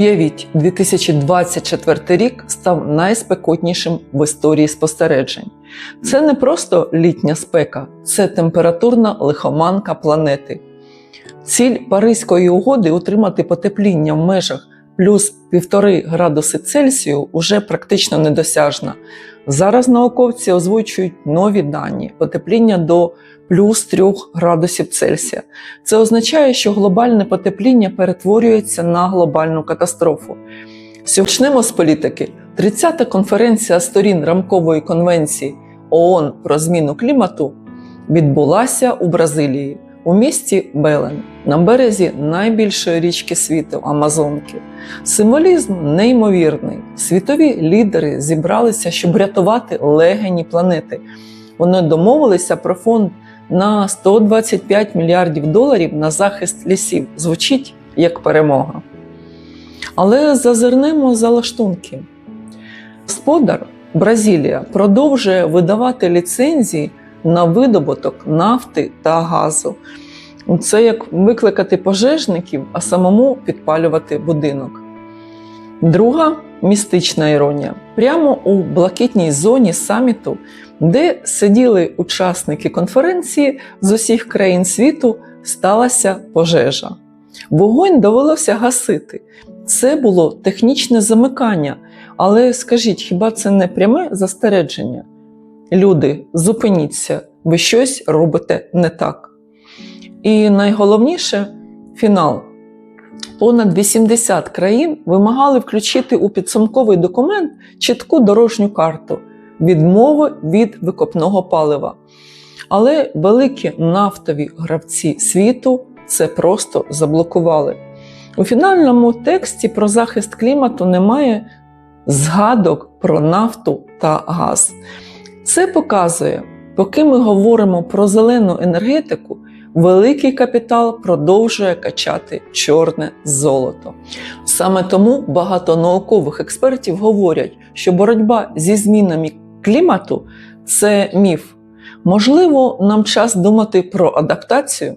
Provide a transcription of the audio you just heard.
Уявіть, 2024 рік став найспекотнішим в історії спостережень. Це не просто літня спека, це температурна лихоманка планети. Ціль Паризької угоди утримати потепління в межах плюс 1,5 градуси Цельсію уже практично недосяжна. Зараз науковці озвучують нові дані потепління до плюс 3 градусів Цельсія. Це означає, що глобальне потепління перетворюється на глобальну катастрофу. Почнемо з політики. 30-та конференція сторін рамкової конвенції ООН про зміну клімату відбулася у Бразилії у місті Белен на березі найбільшої річки світу Амазонки. Символізм неймовірний. Світові лідери зібралися, щоб рятувати легені планети. Вони домовилися про фонд на 125 мільярдів доларів на захист лісів. Звучить як перемога. Але зазирнемо за лаштунки. Господар Бразилія продовжує видавати ліцензії на видобуток нафти та газу. Це як викликати пожежників, а самому підпалювати будинок. Друга містична іронія. Прямо у блакитній зоні саміту, де сиділи учасники конференції з усіх країн світу, сталася пожежа. Вогонь довелося гасити. Це було технічне замикання. Але скажіть, хіба це не пряме застереження? Люди, зупиніться, ви щось робите не так. І найголовніше фінал. Понад 80 країн вимагали включити у підсумковий документ чітку дорожню карту відмови від викопного палива. Але великі нафтові гравці світу це просто заблокували. У фінальному тексті про захист клімату немає згадок про нафту та газ. Це показує, поки ми говоримо про зелену енергетику, великий капітал продовжує качати чорне золото. Саме тому багато наукових експертів говорять, що боротьба зі змінами клімату це міф. Можливо, нам час думати про адаптацію.